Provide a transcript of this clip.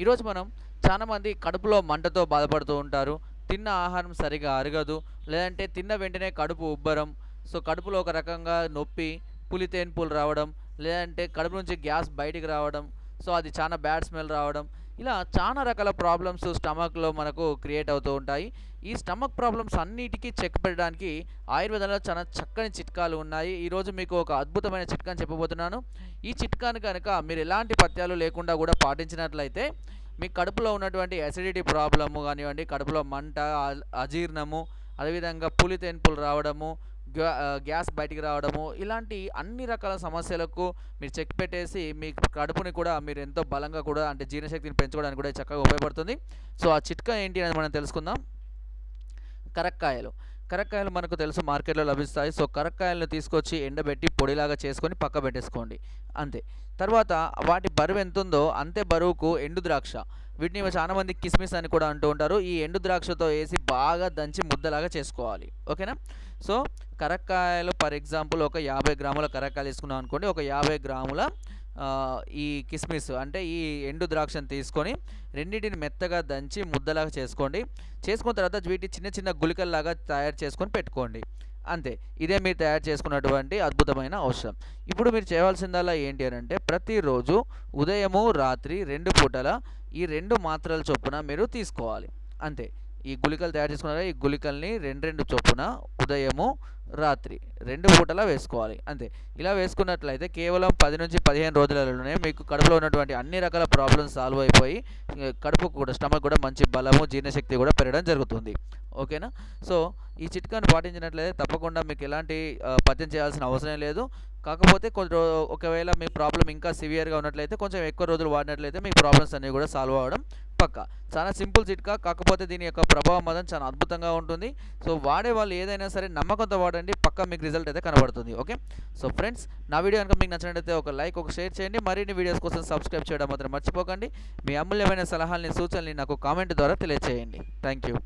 ఈరోజు మనం చాలామంది కడుపులో మంటతో బాధపడుతూ ఉంటారు. తిన్న ఆహారం సరిగా అరగదు. లేదంటే తిన్న వెంటనే కడుపు ఉబ్బరం. సో కడుపులో ఒక రకంగా నొప్పి పులితేన్పులు రావడం లేదంటే కడుపు నుంచి గ్యాస్ బయటికి రావడం. సో అది చాలా బ్యాడ్ స్మెల్ రావడం. ఇలా చాలా రకాల ప్రాబ్లమ్స్ స్టమక్లో మనకు క్రియేట్ అవుతూ ఉంటాయి. ఈ స్టమక్ ప్రాబ్లమ్స్ అన్నిటికీ చెక్ పెట్టడానికి ఆయుర్వేదంలో చాలా చక్కని చిట్కాలు ఉన్నాయి. ఈరోజు మీకు ఒక అద్భుతమైన చిట్కాని చెప్పబోతున్నాను. ఈ చిట్కాను కనుక మీరు ఎలాంటి పత్యాలు లేకుండా కూడా పాటించినట్లయితే మీ కడుపులో ఉన్నటువంటి అసిడిటీ ప్రాబ్లము కానివ్వండి కడుపులో మంట అజీర్ణము అదేవిధంగా పులితెన్పులు రావడము గ్యాస్ బయటికి రావడము ఇలాంటి అన్ని రకాల సమస్యలకు మీరు చెక్ పెట్టేసి మీ కడుపుని కూడా మీరు ఎంతో బలంగా కూడా అంటే జీర్ణశక్తిని పెంచుకోవడానికి కూడా చక్కగా ఉపయోగపడుతుంది. సో ఆ చిట్కా ఏంటి అనేది మనం తెలుసుకుందాం. కరక్కాయలు. కరక్కాయలు మనకు తెలుసు మార్కెట్లో లభిస్తాయి. సో కరక్కాయలను తీసుకొచ్చి ఎండబెట్టి పొడిలాగా చేసుకొని పక్క పెట్టేసుకోండి. అంతే. తర్వాత వాటి బరువు ఎంత ఉందో అంతే బరువుకు ఎండు ద్రాక్ష. వీటిని చాలామంది కిస్మిస్ అని కూడా అంటూ ఉంటారు. ఈ ఎండు ద్రాక్షతో వేసి బాగా దంచి ముద్దలాగా చేసుకోవాలి. ఓకేనా? సో కరక్కాయలు ఫర్ ఎగ్జాంపుల్ ఒక యాభై గ్రాముల కరక్కాయలు తీసుకున్నాం అనుకోండి. ఒక యాభై గ్రాముల ఈ కిస్మిస్ అంటే ఈ ఎండు ద్రాక్షను తీసుకొని రెండింటిని మెత్తగా దంచి ముద్దలాగా చేసుకోండి. చేసుకున్న తర్వాత వీటి చిన్న చిన్న గుళికల్లాగా తయారు చేసుకొని పెట్టుకోండి. అంతే. ఇదే మీరు తయారు చేసుకున్నటువంటి అద్భుతమైన ఔషధం ఇప్పుడు మీరు చేయవలసిందల్లా ఏంటి అని అంటే ప్రతిరోజు ఉదయము రాత్రి రెండు పూటల ఈ రెండు మాత్రల చొప్పున మీరు తీసుకోవాలి. అంతే. ఈ గుళికలు తయారు చేసుకున్నారా? ఈ గుళికల్ని రెండు రెండు చొప్పున ఉదయము రాత్రి రెండు పూటలా వేసుకోవాలి అంతే. ఇలా వేసుకున్నట్లయితే కేవలం పది నుంచి పదిహేను రోజులలోనే మీకు కడుపులో ఉన్నటువంటి అన్ని రకాల ప్రాబ్లమ్స్ సాల్వ్ అయిపోయి కడుపు కూడా స్టమక్ కూడా మంచి బలము జీర్ణశక్తి కూడా పెరగడం జరుగుతుంది. ఓకేనా? సో ఈ చిట్కాను పాటించినట్లయితే తప్పకుండా మీకు ఎలాంటి పత్యం చేయాల్సిన అవసరం లేదు. కాకపోతే కొంచెం ఒకవేళ మీ ప్రాబ్లం ఇంకా సివియర్గా ఉన్నట్లయితే కొంచెం ఎక్కువ రోజులు వాడినట్లయితే మీ ప్రాబ్లమ్స్ అన్నీ కూడా సాల్వ్ అవ్వడం పక్క చాలా సింపుల్ చిట్కా కాకపోతే దీని యొక్క ప్రభావం మాత్రం చాలా అద్భుతంగా ఉంటుంది. సో వాడే వాళ్ళు ఏదైనా సరే నమ్మకంతో వాడండి పక్క మీకు రిజల్ట్ అయితే కనబడుతుంది ఓకే? సో ఫ్రెండ్స్ నా వీడియో కనుక మీకు నచ్చినట్లయితే ఒక లైక్ ఒక షేర్ చేయండి. మరిన్ని వీడియోస్ కోసం సబ్స్క్రైబ్ చేయడం మాత్రం మర్చిపోకండి. మీ అమూల్యమైన సలహాలని సూచనల్ని నాకు కామెంట్ ద్వారా తెలియజేయండి థ్యాంక్ యూ